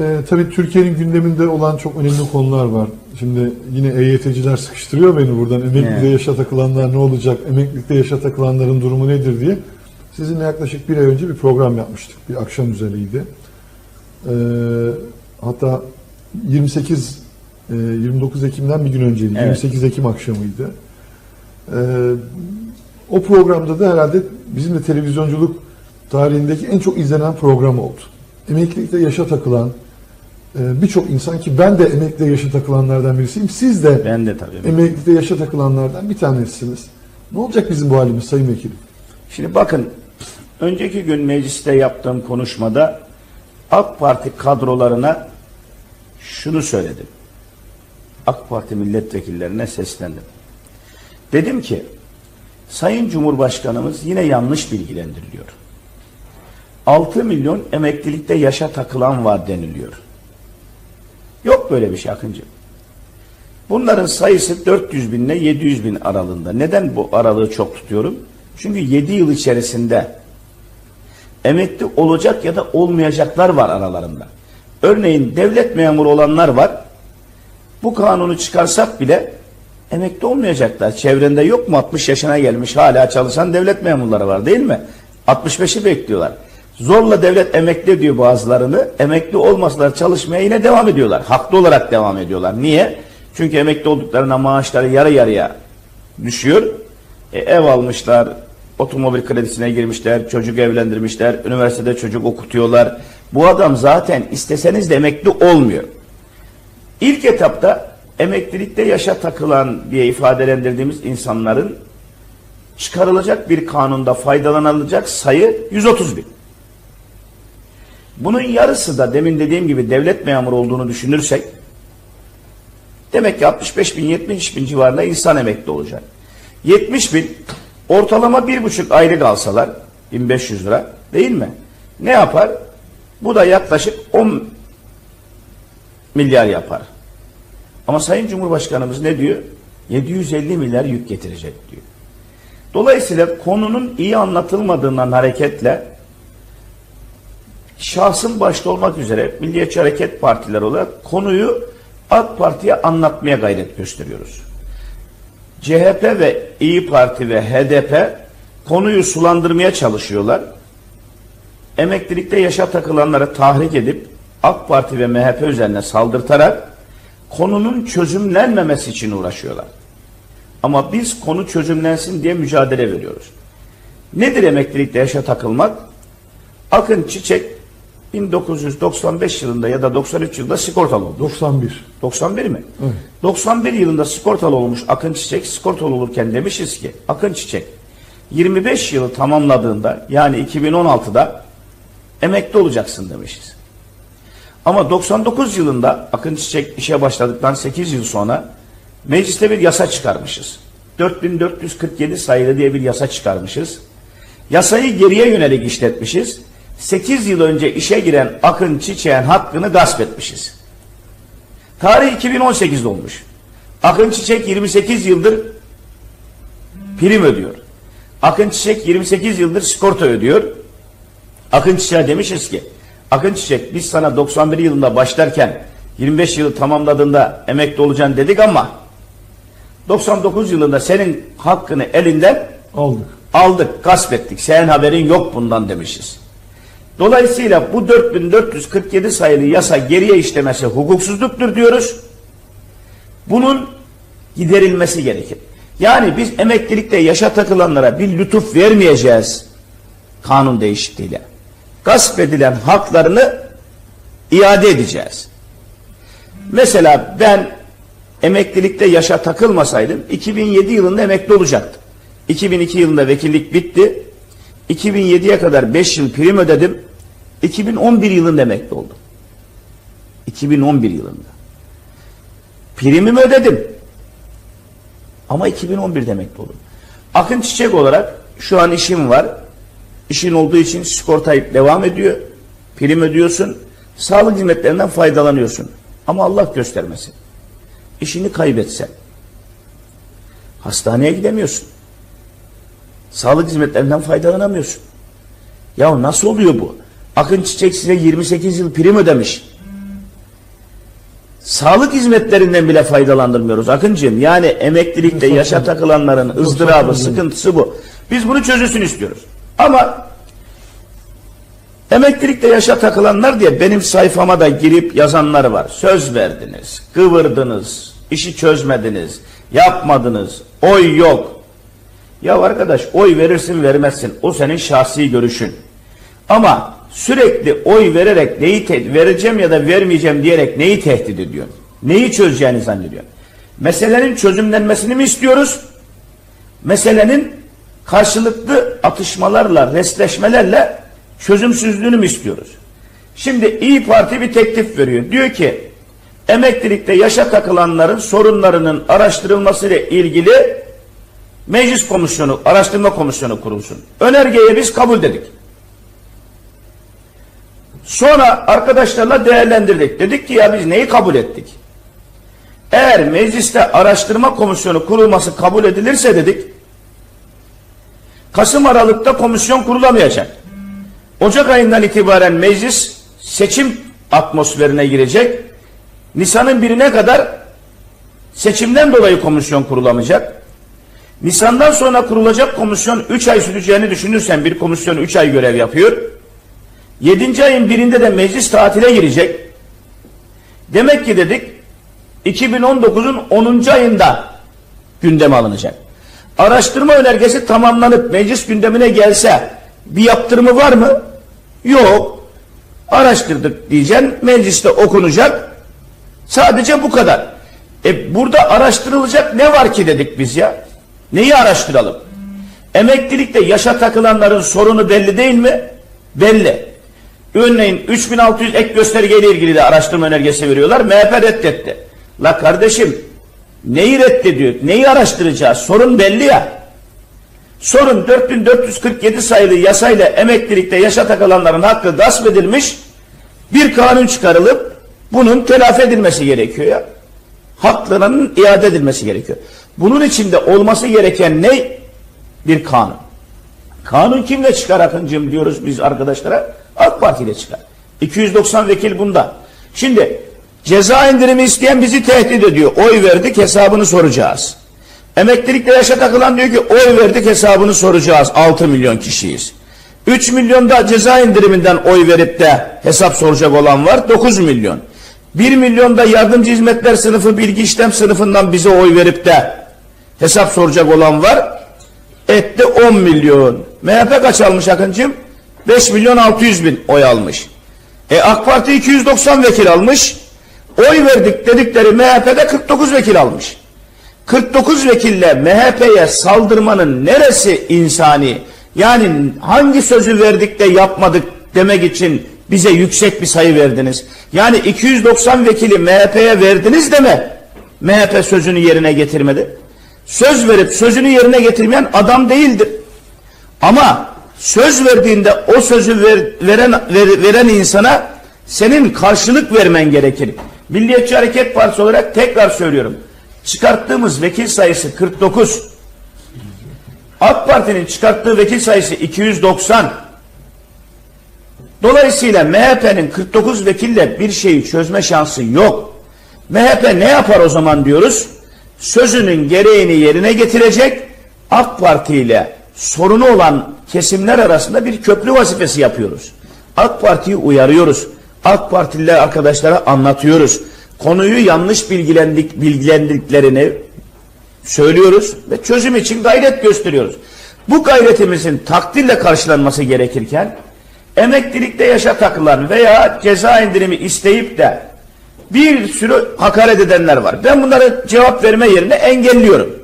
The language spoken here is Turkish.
e, tabii Türkiye'nin gündeminde olan çok önemli konular var. Şimdi yine EYT'ciler sıkıştırıyor beni buradan. Emeklilikte Evet. yaşa takılanlar ne olacak? Emeklilikte yaşa takılanların durumu nedir diye. Sizinle yaklaşık bir ay önce bir program yapmıştık. Bir akşam üzeriydi. E, hatta 28 e, 29 Ekim'den bir gün önceydi. Evet. 28 Ekim akşamıydı. E, o programda da herhalde bizim de televizyonculuk tarihindeki en çok izlenen program oldu. Emeklilikte yaşa takılan e, birçok insan ki ben de emeklilikte yaşa takılanlardan birisiyim. Siz de Ben de tabii. emeklilikte yaşa takılanlardan bir tanesiniz. Ne olacak bizim bu halimiz Sayın Vekilim? Şimdi bakın önceki gün mecliste yaptığım konuşmada AK Parti kadrolarına şunu söyledim. AK Parti milletvekillerine seslendim. Dedim ki Sayın Cumhurbaşkanımız yine yanlış bilgilendiriliyor. 6 milyon emeklilikte yaşa takılan var deniliyor. Yok böyle bir şey Akıncı. Bunların sayısı 400 bin ile 700 bin aralığında. Neden bu aralığı çok tutuyorum? Çünkü 7 yıl içerisinde emekli olacak ya da olmayacaklar var aralarında. Örneğin devlet memuru olanlar var. Bu kanunu çıkarsak bile emekli olmayacaklar. Çevrende yok mu 60 yaşına gelmiş hala çalışan devlet memurları var değil mi? 65'i bekliyorlar. Zorla devlet emekli diyor bazılarını. Emekli olmasalar çalışmaya yine devam ediyorlar. Haklı olarak devam ediyorlar. Niye? Çünkü emekli olduklarına maaşları yarı yarıya düşüyor. E, ev almışlar, otomobil kredisine girmişler, çocuk evlendirmişler, üniversitede çocuk okutuyorlar. Bu adam zaten isteseniz de emekli olmuyor. İlk etapta emeklilikte yaşa takılan diye ifadelendirdiğimiz insanların çıkarılacak bir kanunda faydalanılacak sayı 130 bin. Bunun yarısı da demin dediğim gibi devlet memuru olduğunu düşünürsek demek ki 65 bin 70 bin civarında insan emekli olacak. 70 bin ortalama bir buçuk aylık alsalar 1500 lira değil mi? Ne yapar? Bu da yaklaşık 10 milyar yapar. Ama Sayın Cumhurbaşkanımız ne diyor? 750 milyar yük getirecek diyor. Dolayısıyla konunun iyi anlatılmadığından hareketle şahsın başta olmak üzere Milliyetçi Hareket Partileri olarak konuyu AK Parti'ye anlatmaya gayret gösteriyoruz. CHP ve İyi Parti ve HDP konuyu sulandırmaya çalışıyorlar. Emeklilikte yaşa takılanları tahrik edip AK Parti ve MHP üzerine saldırtarak konunun çözümlenmemesi için uğraşıyorlar. Ama biz konu çözümlensin diye mücadele veriyoruz. Nedir emeklilikte yaşa takılmak? Akın Çiçek 1995 yılında ya da 93 yılında sigortalı oldu. 91. 91 mi? Evet. 91 yılında sigortalı olmuş Akın Çiçek sigortalı olurken demişiz ki Akın Çiçek 25 yılı tamamladığında yani 2016'da emekli olacaksın demişiz. Ama 99 yılında Akın Çiçek işe başladıktan 8 yıl sonra mecliste bir yasa çıkarmışız. 4447 sayılı diye bir yasa çıkarmışız. Yasayı geriye yönelik işletmişiz. 8 yıl önce işe giren Akın Çiçek'in hakkını gasp etmişiz. Tarih 2018 olmuş. Akın Çiçek 28 yıldır prim ödüyor. Akın Çiçek 28 yıldır sigorta ödüyor. Akın Çiçek'e demişiz ki Akın Çiçek biz sana 91 yılında başlarken 25 yılı tamamladığında emekli olacaksın dedik ama 99 yılında senin hakkını elinden Aldık. aldık, gasp ettik. Senin haberin yok bundan demişiz. Dolayısıyla bu 4447 sayılı yasa geriye işlemesi hukuksuzluktur diyoruz. Bunun giderilmesi gerekir. Yani biz emeklilikte yaşa takılanlara bir lütuf vermeyeceğiz kanun değişikliğiyle. Gasp edilen haklarını iade edeceğiz. Mesela ben emeklilikte yaşa takılmasaydım 2007 yılında emekli olacaktım. 2002 yılında vekillik bitti. 2007'ye kadar 5 yıl prim ödedim. 2011 yılında emekli oldum. 2011 yılında. Primimi ödedim. Ama 2011'de emekli oldum. Akın Çiçek olarak şu an işim var. İşin olduğu için sigortayı devam ediyor. Prim ödüyorsun. Sağlık hizmetlerinden faydalanıyorsun. Ama Allah göstermesin. İşini kaybetsen. Hastaneye gidemiyorsun. Sağlık hizmetlerinden faydalanamıyorsun. Ya nasıl oluyor bu? Akın Çiçek size 28 yıl prim ödemiş. Sağlık hizmetlerinden bile faydalandırmıyoruz Akıncığım. Yani emeklilikte yaşa takılanların ızdırabı, sıkıntısı bu. Biz bunu çözülsün istiyoruz. Ama emeklilikte yaşa takılanlar diye benim sayfama da girip yazanlar var. Söz verdiniz, kıvırdınız, işi çözmediniz, yapmadınız, oy yok. Ya arkadaş oy verirsin vermezsin. O senin şahsi görüşün. Ama sürekli oy vererek neyi vereceğim ya da vermeyeceğim diyerek neyi tehdit ediyorsun? Neyi çözeceğini zannediyorsun? Meselenin çözümlenmesini mi istiyoruz? Meselenin karşılıklı atışmalarla, restleşmelerle çözümsüzlüğünü mü istiyoruz? Şimdi İyi Parti bir teklif veriyor. Diyor ki emeklilikte yaşa takılanların sorunlarının araştırılmasıyla ilgili meclis komisyonu, araştırma komisyonu kurulsun. Önergeye biz kabul dedik. Sonra arkadaşlarla değerlendirdik. Dedik ki ya biz neyi kabul ettik? Eğer mecliste araştırma komisyonu kurulması kabul edilirse dedik, Kasım Aralık'ta komisyon kurulamayacak. Ocak ayından itibaren meclis seçim atmosferine girecek. Nisan'ın birine kadar seçimden dolayı komisyon kurulamayacak. Nisan'dan sonra kurulacak komisyon 3 ay süreceğini düşünürsen bir komisyon 3 ay görev yapıyor. 7. ayın birinde de meclis tatile girecek. Demek ki dedik 2019'un 10. ayında gündeme alınacak. Araştırma önergesi tamamlanıp meclis gündemine gelse bir yaptırımı var mı? Yok. Araştırdık diyeceksin, mecliste okunacak. Sadece bu kadar. E burada araştırılacak ne var ki dedik biz ya? Neyi araştıralım? Emeklilikte yaşa takılanların sorunu belli değil mi? Belli. Örneğin 3600 ek göstergeyle ilgili de araştırma önergesi veriyorlar. MHP reddetti. La kardeşim neyi reddediyor? Neyi araştıracağız? Sorun belli ya. Sorun 4447 sayılı yasayla emeklilikte yaşa takılanların hakkı gasp edilmiş. Bir kanun çıkarılıp bunun telafi edilmesi gerekiyor ya. Haklarının iade edilmesi gerekiyor. Bunun içinde olması gereken ne? Bir kanun. Kanun kimle çıkar Akıncığım diyoruz biz arkadaşlara? AK Parti ile çıkar. 290 vekil bunda. Şimdi ceza indirimi isteyen bizi tehdit ediyor. Oy verdik hesabını soracağız. Emeklilikte yaşa takılan diyor ki oy verdik hesabını soracağız. 6 milyon kişiyiz. 3 milyon da ceza indiriminden oy verip de hesap soracak olan var. 9 milyon. 1 milyon da yardımcı hizmetler sınıfı bilgi işlem sınıfından bize oy verip de hesap soracak olan var. Etti 10 milyon. MHP kaç almış Akıncığım? 5 milyon 600 bin oy almış. E AK Parti 290 vekil almış. Oy verdik dedikleri MHP'de 49 vekil almış. 49 vekille MHP'ye saldırmanın neresi insani? Yani hangi sözü verdik de yapmadık demek için bize yüksek bir sayı verdiniz? Yani 290 vekili MHP'ye verdiniz de mi? MHP sözünü yerine getirmedi. Söz verip sözünü yerine getirmeyen adam değildir. Ama söz verdiğinde o sözü ver- veren ver- veren insana senin karşılık vermen gerekir. Milliyetçi Hareket Partisi olarak tekrar söylüyorum. Çıkarttığımız vekil sayısı 49. AK Parti'nin çıkarttığı vekil sayısı 290. Dolayısıyla MHP'nin 49 vekille bir şeyi çözme şansı yok. MHP ne yapar o zaman diyoruz? Sözünün gereğini yerine getirecek AK Parti ile sorunu olan kesimler arasında bir köprü vazifesi yapıyoruz. AK Parti'yi uyarıyoruz. AK Partililer arkadaşlara anlatıyoruz. Konuyu yanlış bilgilendik, bilgilendiklerini söylüyoruz ve çözüm için gayret gösteriyoruz. Bu gayretimizin takdirle karşılanması gerekirken emeklilikte yaşa takılan veya ceza indirimi isteyip de bir sürü hakaret edenler var. Ben bunları cevap verme yerine engelliyorum.